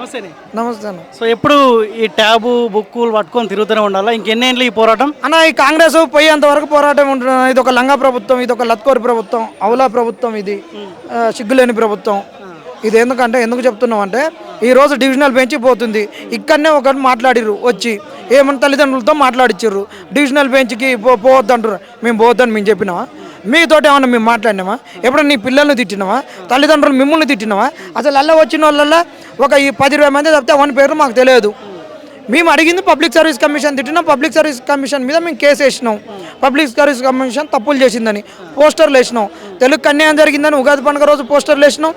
నమస్తే సో ఎప్పుడు ఈ ట్యాబు బుక్కులు పట్టుకొని తిరుగుతూనే ఉండాలా? ఇంకెన్నేళ్ళు ఈ పోరాటం? అన్న ఈ కాంగ్రెస్ పోయేంత వరకు పోరాటం ఉంటుంది. ఇది ఒక లంగా ప్రభుత్వం ఇది ఒక లత్కోరి ప్రభుత్వం అవులా ప్రభుత్వం ఇది. సిగ్గులేని ప్రభుత్వం. ఇది ఎందుకంటే ఎందుకు చెప్తున్నాం అంటే ఈ రోజు డివిజనల్ బెంచ్ పోతుంది. ఇక్కడనే ఒకటి మాట్లాడిర్రు వచ్చి. ఏమన్నా తల్లిదండ్రులతో మాట్లాడిచ్చిర్రు డివిజనల్ బెంచ్కి పో పోవద్దంటారు మేము పోవద్దని మేము చెప్పినామా? మీతోటి ఏమన్నా మేము మాట్లాడినామా? ఎప్పుడన్నా నీ పిల్లల్ని తిట్టినామా? తల్లిదండ్రులు మిమ్మల్ని తిట్టినామా? అసలు అల్ల వచ్చిన వాళ్ళల్లో ఒక ఈ పది ఇరవై మంది తప్పితే వన్ పేరు మాకు తెలియదు. మేము అడిగింది పబ్లిక్ సర్వీస్ కమిషన్ తిట్టినాం పబ్లిక్ సర్వీస్ కమిషన్ మీద మేము కేసు వేసినాం. పబ్లిక్ సర్వీస్ కమిషన్ తప్పులు చేసిందని పోస్టర్లు వేసినాం. తెలుగు కన్యాయం జరిగిందని ఉగాది పండుగ రోజు పోస్టర్లు వేసినాం.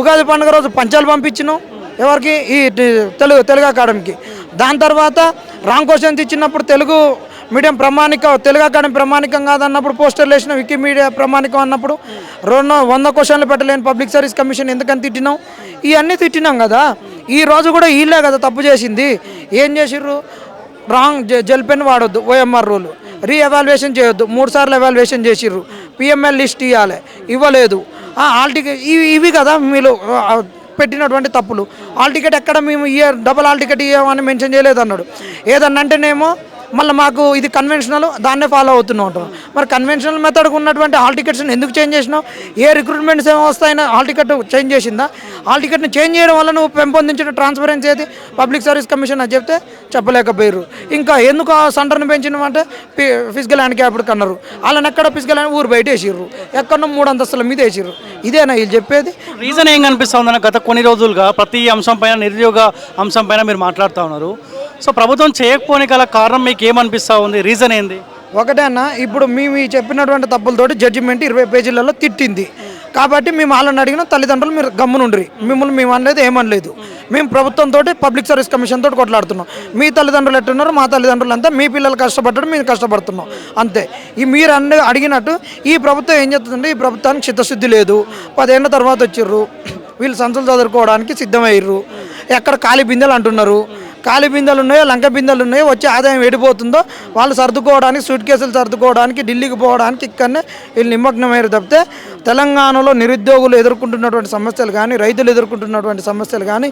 ఉగాది పండుగ రోజు పంచాలు పంపించినాం. ఎవరికి? ఈ తెలుగు తెలుగు అకాడమీకి. దాని తర్వాత రాంగ్ క్వశ్చన్స్ ఇచ్చినప్పుడు తెలుగు మీడియం ప్రమాణిక తెలుగు అకాడమీ ప్రమాణికం కాదన్నప్పుడు పోస్టర్లు వేసిన వికీమీడియా ప్రమాణికం అన్నప్పుడు. రెండు వంద క్వశ్చన్లు పెట్టలేని పబ్లిక్ సర్వీస్ కమిషన్ ఎందుకని తిట్టినాం? ఇవన్నీ తిట్టినాం కదా. ఈ రోజు కూడా వీళ్ళే కదా తప్పు చేసింది. ఏం చేసిర్రు? రాంగ్ జెల్ పెన్ వాడొద్దు ఓఎంఆర్ రూల్. రీ ఎవాల్యుయేషన్ చేయొద్దు మూడు సార్లు ఎవాల్యుయేషన్ చేసిర్రు. పిఎంఎల్ లిస్ట్ ఇవ్వాలి ఇవ్వలేదు. ఆల్ టికెట్ ఇవి ఇవి కదా మీరు పెట్టినటువంటి తప్పులు. ఆల్ టికెట్ ఎక్కడ మేము ఇయర్ డబల్ ఆల్ టికెట్ ఇవ్వమని మెన్షన్ చేయలేదు అన్నాడు ఏదన్నా అంటేనేమో మళ్ళీ మాకు ఇది కన్వెన్షనల్ దాన్నే ఫాలో అవుతున్నాం అంటాం. మరి కన్వెన్షనల్ మెథడ్ ఉన్నటువంటి హాల్ టికెట్స్ని ఎందుకు చేంజ్ చేసినావు? ఏ రిక్రూట్మెంట్స్ ఏమో వస్తాయని హాల్ టికెట్ చేంజ్ చేసిందా? హాల్ టికెట్ని చేంజ్ చేయడం వల్ల నువ్వు పెంపొందించిన ట్రాన్స్పరెన్సీ ఏది? పబ్లిక్ సర్వీస్ కమిషన్ అని చెప్తే చెప్పలేకపోయారు ఇంకా ఎందుకు ఆ సెంటర్ని పెంచినామంటే ఫిజికల్ హ్యాండిక్యాప్డ్ కన్నారు వాళ్ళని ఎక్కడ ఫిజికల్ ఊరు బయట వేసిర్రు. ఎక్కడో మూడు అంతస్తుల మీద వేసిర్రు. ఇదేనా వీళ్ళు చెప్పేది? రీజన్ ఏం కనిపిస్తుందన్న గత కొన్ని రోజులుగా ప్రతి అంశం పైన నిరుద్యోగ అంశం పైన మీరు మాట్లాడుతూ ఉన్నారు. సో ప్రభుత్వం చేయకపోని గల కారణం మీకు ఏమనిపిస్తూ ఉంది? రీజన్ ఏంది? ఒకటేనా ఇప్పుడు మేము ఈ చెప్పినటువంటి తప్పులతోటి జడ్జిమెంట్ ఇరవై పేజీలలో తిట్టింది. కాబట్టి మేము వాళ్ళని అడిగిన తల్లిదండ్రులు మీరు గమ్మునుండ్రి. మిమ్మల్ని మేము అనలేదు ఏమనలేదు. మేము ప్రభుత్వంతో పబ్లిక్ సర్వీస్ కమిషన్ తోటి కొట్లాడుతున్నాం. మీ తల్లిదండ్రులు ఎట్టున్నారు మా తల్లిదండ్రులు అంతా. మీ పిల్లలు కష్టపడ్డారు మేము కష్టపడుతున్నాం. అంతే. ఈ మీరు అన్న అడిగినట్టు ఈ ప్రభుత్వం ఏం చెప్తుందంటే ఈ ప్రభుత్వానికి చిత్తశుద్ధి లేదు. పదేళ్ళ తర్వాత వచ్చిర్రు. వీళ్ళు సంచులు చదువుకోవడానికి సిద్ధమయ్యారు ఎక్కడ ఖాళీ బిందెలు అంటున్నారు. ఖాళీ బిందెలు ఉన్నాయో లంక బిందెలు ఉన్నాయో వచ్చే ఆదాయం ఎడిపోతుందో వాళ్ళు సర్దుకోవడానికి సూట్ కేసులు సర్దుకోవడానికి ఢిల్లీకి పోవడానికి ఇక్కడనే వీళ్ళు నిమగ్నమయ్యారు తప్పితే తెలంగాణలో నిరుద్యోగులు ఎదుర్కొంటున్నటువంటి సమస్యలు కానీ రైతులు ఎదుర్కొంటున్నటువంటి సమస్యలు కానీ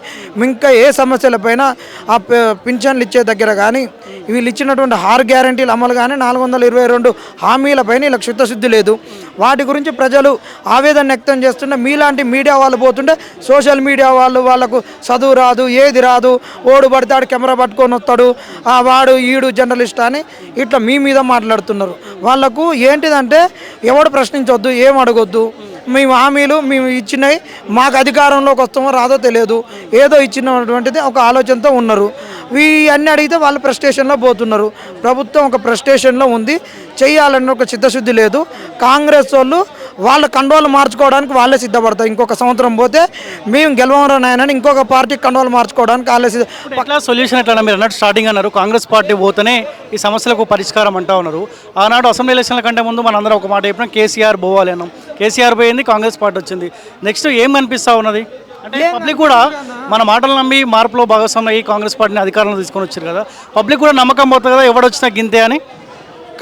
ఇంకా ఏ సమస్యలపైన ఆ పింఛన్లు ఇచ్చే దగ్గర కానీ వీళ్ళు ఇచ్చినటువంటి హార్ గ్యారంటీల అమలు కానీ నాలుగు వందల ఇరవై రెండు హామీలపైన ఇలా చిత్తశుద్ధి లేదు. వాటి గురించి ప్రజలు ఆవేదన వ్యక్తం చేస్తుంటే మీలాంటి మీడియా వాళ్ళు పోతుంటే సోషల్ మీడియా వాళ్ళు వాళ్ళకు చదువు రాదు ఏది రాదు ఓడు పడతాడు కెమెరా పట్టుకొని వస్తాడు ఆ వాడు ఈడు జర్నలిస్ట్ అని ఇట్లా మీ మీద మాట్లాడుతున్నారు. వాళ్ళకు ఏంటిదంటే ఎవడు ప్రశ్నించొద్దు ఏం అడగొద్దు మేము హామీలు మేము ఇచ్చినవి మాకు అధికారంలోకి వస్తామో రాదో తెలియదు. ఏదో ఇచ్చినటువంటిది ఒక ఆలోచనతో ఉన్నారు. ఇవి అన్నీ అడిగితే వాళ్ళు ప్రస్టేషన్లో పోతున్నారు. ప్రభుత్వం ఒక ప్రస్టేషన్లో ఉంది. చేయాలన్న ఒక చిత్తశుద్ధి లేదు. కాంగ్రెస్ వాళ్ళు వాళ్ళ కండోలు మార్చుకోవడానికి వాళ్ళే సిద్ధపడతారు. ఇంకొక సంవత్సరం పోతే మేము గెలవరా నాయనని ఇంకొక పార్టీ కండోలు మార్చుకోవడానికి వాళ్ళే సిద్ధ సొల్యూషన్ ఎట్లా మీరు అన్నట్టు స్టార్టింగ్ అన్నారు. కాంగ్రెస్ పార్టీ పోతేనే ఈ సమస్యలకు పరిష్కారం అంటా ఉన్నారు. ఆనాడు అసెంబ్లీ ఎలక్షన్ల కంటే ముందు మనందరం ఒక మాట చెప్పినాం కేసీఆర్ పోవాలి అన్నాం. కేసీఆర్ పోయింది కాంగ్రెస్ పార్టీ వచ్చింది. నెక్స్ట్ ఏం కనిపిస్తా ఉన్నది? అంటే పబ్లిక్ కూడా మన మాటలు నమ్మి మార్పులో భాగస్వామ్యం అయ్యి కాంగ్రెస్ పార్టీని అధికారంలో తీసుకొని వచ్చారు కదా. పబ్లిక్ కూడా నమ్మకం పోతుంది కదా ఎవడొచ్చినా గింతే అని?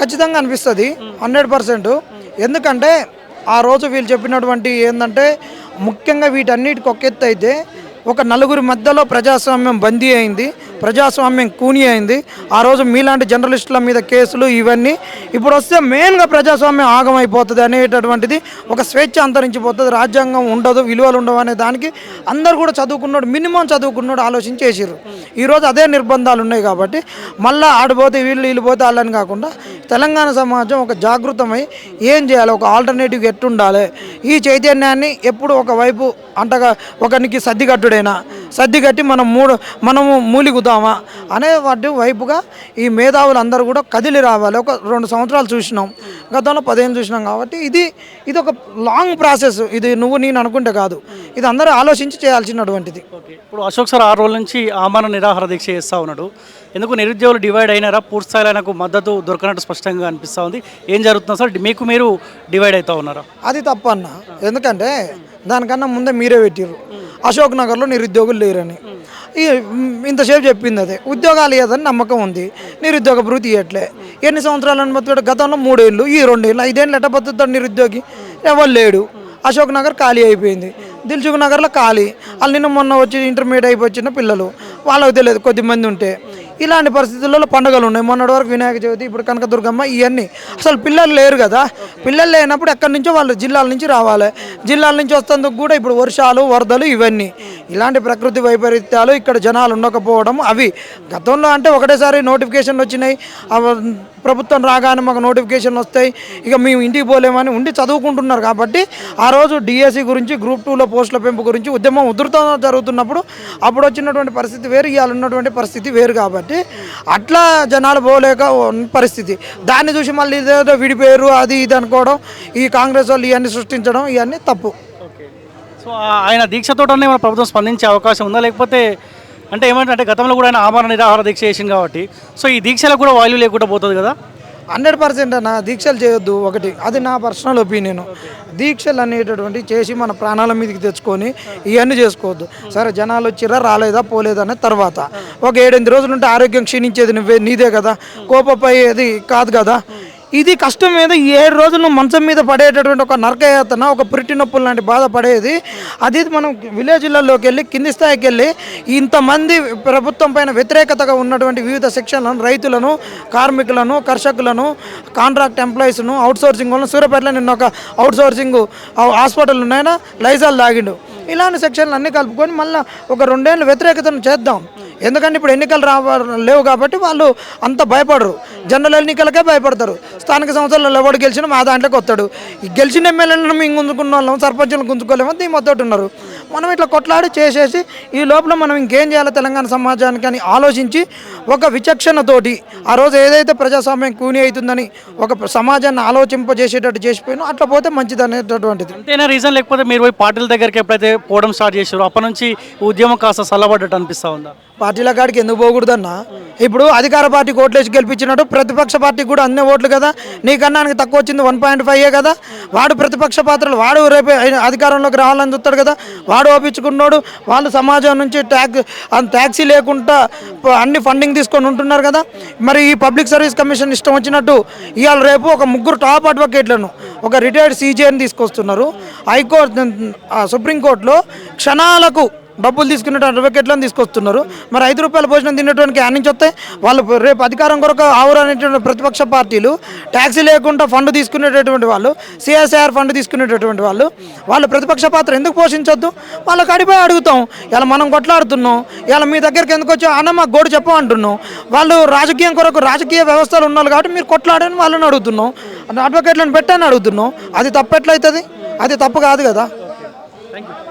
ఖచ్చితంగా అనిపిస్తుంది. Hundred percent. ఎందుకంటే ఆ రోజు వీళ్ళు చెప్పినటువంటి ఏంటంటే ముఖ్యంగా వీటన్నిటికి ఒక ఎత్తు అయితే ఒక నలుగురి మధ్యలో ప్రజాస్వామ్యం బందీ అయింది ప్రజాస్వామ్యం కూని అయింది. ఆ రోజు మీలాంటి జర్నలిస్టుల మీద కేసులు ఇవన్నీ ఇప్పుడు వస్తే మెయిన్గా ప్రజాస్వామ్యం ఆగమైపోతుంది అనేటటువంటిది ఒక స్వేచ్ఛ అంతరించిపోతుంది. రాజ్యాంగం ఉండదు విలువలు ఉండవు అనే దానికి అందరు కూడా చదువుకున్నాడు మినిమం చదువుకున్నాడు ఆలోచన చేసిర్రు. ఈరోజు అదే నిర్బంధాలు ఉన్నాయి కాబట్టి మళ్ళీ ఆడిపోతే వీళ్ళు వీళ్ళు పోతే వాళ్ళని కాకుండా తెలంగాణ సమాజం ఒక జాగృతమై ఏం చేయాలి? ఒక ఆల్టర్నేటివ్ ఎట్టుండాలి? ఈ చైతన్యాన్ని ఎప్పుడు ఒకవైపు అంటగా ఒకరికి సర్దికట్టుడైనా సర్ది కట్టి మనం మూడు మనము మూలిగుదామా అనే వాటి వైపుగా ఈ మేధావులు అందరూ కూడా కదిలి రావాలి. ఒక రెండు సంవత్సరాలు చూసినాం గతంలో పదిహేను చూసినాం కాబట్టి ఇది ఇది ఒక లాంగ్ ప్రాసెస్. ఇది నువ్వు నేను అనుకుంటే కాదు. ఇది అందరూ ఆలోచించి చేయాల్సినటువంటిది. ఓకే ఇప్పుడు అశోక్ సార్ ఆరు రోజుల నుంచి ఆమరణ నిరాహార దీక్ష చేస్తూ ఉన్నాడు. ఎందుకు నిరుద్యోగులు డివైడ్ అయినారా? పూర్తి స్థాయిలో ఆయనకు మద్దతు దొరకనట్టు స్పష్టంగా అనిపిస్తూ ఉంది. ఏం జరుగుతుంది సార్ మీకు మీరు డివైడ్ అవుతా ఉన్నారా? అది తప్పన్న. ఎందుకంటే దానికన్నా ముందే మీరే పెట్టిర్రు. అశోక్ నగర్లో నిరుద్యోగులు లేరని. ఈ ఇంతసేపు చెప్పింది అదే. ఉద్యోగాలు లేదని నమ్మకం ఉంది. నిరుద్యోగ భృతి ఇవ్వట్లే. ఎన్ని సంవత్సరాలు అనుమతి గతంలో మూడేళ్ళు ఈ రెండేళ్ళు ఐదేళ్ళు ఎట్ట బతుకుతాడు నిరుద్యోగి? ఎవరు లేడు. అశోక్ నగర్ ఖాళీ అయిపోయింది. దిల్సుఖ్ నగర్లో ఖాళీ. వాళ్ళు నిన్న మొన్న వచ్చి ఇంటర్మీడియట్ అయిపోయి వచ్చిన పిల్లలు. వాళ్ళకి తెలియదు కొద్ది మంది ఉంటే. ఇలాంటి పరిస్థితుల్లో పండుగలు ఉన్నాయి. మొన్నటి వరకు వినాయక చవితి ఇప్పుడు కనకదుర్గమ్మ ఇవన్నీ అసలు పిల్లలు లేరు కదా. పిల్లలు లేనప్పుడు ఎక్కడి నుంచో వాళ్ళు జిల్లాల నుంచి రావాలి. జిల్లాల నుంచి వస్తేందుకు కూడా ఇప్పుడు వర్షాలు వరదలు ఇవన్నీ. ఇలాంటి ప్రకృతి వైపరీత్యాలు ఇక్కడ జనాలు ఉండకపోవడం అవి. గతంలో అంటే ఒకటేసారి నోటిఫికేషన్లు వచ్చినాయి. ప్రభుత్వం రాగానే మాకు నోటిఫికేషన్లు వస్తాయి. ఇక మేము ఇంటికి పోలేమని ఉండి చదువుకుంటున్నారు కాబట్టి ఆ రోజు డిఎస్సి గురించి గ్రూప్ టూలో పోస్టుల పెంపు గురించి ఉద్యమం ఉధృతం జరుగుతున్నప్పుడు అప్పుడు వచ్చినటువంటి పరిస్థితి వేరు ఇవాళ ఉన్నటువంటి పరిస్థితి వేరు కాబట్టి అట్లా జనాలు పోలేక పరిస్థితి. దాన్ని చూసి మళ్ళీ ఇదేదో విడిపోయారు అది ఇది అనుకోవడం ఈ కాంగ్రెస్ వాళ్ళు ఇవన్నీ సృష్టించడం ఇవన్నీ తప్పు. సో ఆయన దీక్షతోటనే మన ప్రభుత్వం స్పందించే అవకాశం ఉందా? లేకపోతే అంటే ఏమంటే గతంలో కూడా ఆయన ఆమరణ నిరాహార దీక్ష చేసింది కాబట్టి. సో ఈ దీక్షలకు కూడా వాల్యూ లేకుండా పోతుంది కదా? హండ్రెడ్ పర్సెంట్ అన్న దీక్షలు చేయొద్దు ఒకటి. అది నా పర్సనల్ ఒపీనియన్. దీక్షలు అనేటటువంటి చేసి మన ప్రాణాల మీదకి తెచ్చుకొని ఇవన్నీ చేసుకోవద్దు. సరే జనాలు వచ్చిరా రాలేదా పోలేదా అనే తర్వాత. ఒక ఏడెనిమిది రోజులు ఉంటే ఆరోగ్యం క్షీణించేది నువ్వే నీదే కదా. కోపపోయేది కాదు కదా. ఇది కష్టం మీద ఈ ఏడు రోజులు మంచం మీద పడేటటువంటి ఒక నరకయాతన ఒక పురిటి నొప్పులు లాంటి బాధ పడేది. అది మనం విలేజ్లలోకి వెళ్ళి కింది స్థాయికి వెళ్ళి ఇంతమంది ప్రభుత్వం పైన వ్యతిరేకతగా ఉన్నటువంటి వివిధ సెక్షన్లను రైతులను కార్మికులను కర్షకులను కాంట్రాక్ట్ ఎంప్లాయీస్ను అవుట్సోర్సింగ్ సోర్సింగ్ సూర్యపేటలో నిన్న ఒక అవుట్సోర్సింగ్ హాస్పిటల్ ఉన్నాయన లైజాల్ దాగిండు. ఇలాంటి సెక్షన్లు అన్నీ కలుపుకొని మళ్ళీ ఒక రెండేళ్ళు వ్యతిరేకతను చేద్దాం. ఎందుకంటే ఇప్పుడు ఎన్నికలు రా లేవు కాబట్టి వాళ్ళు అంత భయపడరు. జనరల్ ఎన్నికలకే భయపడతారు. స్థానిక సంస్థలలో ఎవడు గెలిచినా మా దాంట్లోకి వస్తాడు. గెలిచిన ఎమ్మెల్యేలను మేము గుంజుకున్న వాళ్ళం సర్పంచులను గుంజుకోలేమో దీని మొత్తం ఉన్నారు. మనం ఇట్లా కొట్లాడి చేసేసి ఈ లోపల మనం ఇంకేం చేయాలో తెలంగాణ సమాజానికి అని ఆలోచించి ఒక విచక్షణతోటి ఆ రోజు ఏదైతే ప్రజాస్వామ్యం కూని అవుతుందని ఒక సమాజాన్ని ఆలోచింపజేసేటట్టు చేసిపోయినా అట్లా పోతే మంచిది అనేటటువంటిది. అంతేనా రీజన్? లేకపోతే మీరు పోయి పార్టీల దగ్గరికి ఎప్పుడైతే పోవడం స్టార్ట్ చేశారో అప్పటి నుంచి ఉద్యమం కాస్త చల్లబడ్డట్టు అనిపిస్తా ఉందా? పార్టీల కాడికి ఎందుకు పోకూడదన్న? ఇప్పుడు అధికార పార్టీ ఓట్లేసి గెలిపించినట్టు ప్రతిపక్ష పార్టీకి కూడా అన్ని ఓట్లు కదా? నీకన్నా ఆయనకి తక్కువ వచ్చింది వన్ పాయింట్ ఫైవ్ కదా? వాడు ప్రతిపక్ష పాత్రలు వాడు రేపు అధికారంలోకి రావాలని చూస్తాడు కదా? వాడు ఓపించుకున్నాడు వాళ్ళు సమాజం నుంచి ట్యాక్స్ ట్యాక్సీ లేకుండా అన్ని ఫండింగ్ తీసుకొని ఉంటున్నారు కదా? మరి ఈ పబ్లిక్ సర్వీస్ కమిషన్ ఇష్టం వచ్చినట్టు ఇవాళ రేపు ఒక ముగ్గురు టాప్ అడ్వకేట్లను ఒక రిటైర్డ్ సీజేని తీసుకొస్తున్నారు. హైకోర్టు సుప్రీంకోర్టులో క్షణాలకు డబ్బులు తీసుకునేటువంటి అడ్వకేట్లను తీసుకొస్తున్నారు. మరి ఐదు రూపాయల భోజనం తినేటువంటి ఆ నుంచి వస్తాయి వాళ్ళు రేపు అధికారం కొరకు ఆవురు అనేటువంటి ప్రతిపక్ష పార్టీలు ట్యాక్సీ లేకుండా ఫండ్ తీసుకునేటటువంటి వాళ్ళు సిఎస్ఐఆర్ ఫండ్ తీసుకునేటటువంటి వాళ్ళు వాళ్ళు ప్రతిపక్ష పాత్ర ఎందుకు పోషించొద్దు? వాళ్ళ కడిపోయి అడుగుతాం. ఇలా మనం కొట్లాడుతున్నాం. ఇలా మీ దగ్గరికి ఎందుకు వచ్చి అన్న మాకు గోడు చెప్పం అంటున్నాం. వాళ్ళు రాజకీయం కొరకు రాజకీయ వ్యవస్థలు ఉన్నారు కాబట్టి మీరు కొట్లాడని వాళ్ళని అడుగుతున్నాం. అడ్వకేట్లను పెట్టని అడుగుతున్నాం. అది తప్పెట్లయితుంది అది తప్పు కాదు కదా. Thank you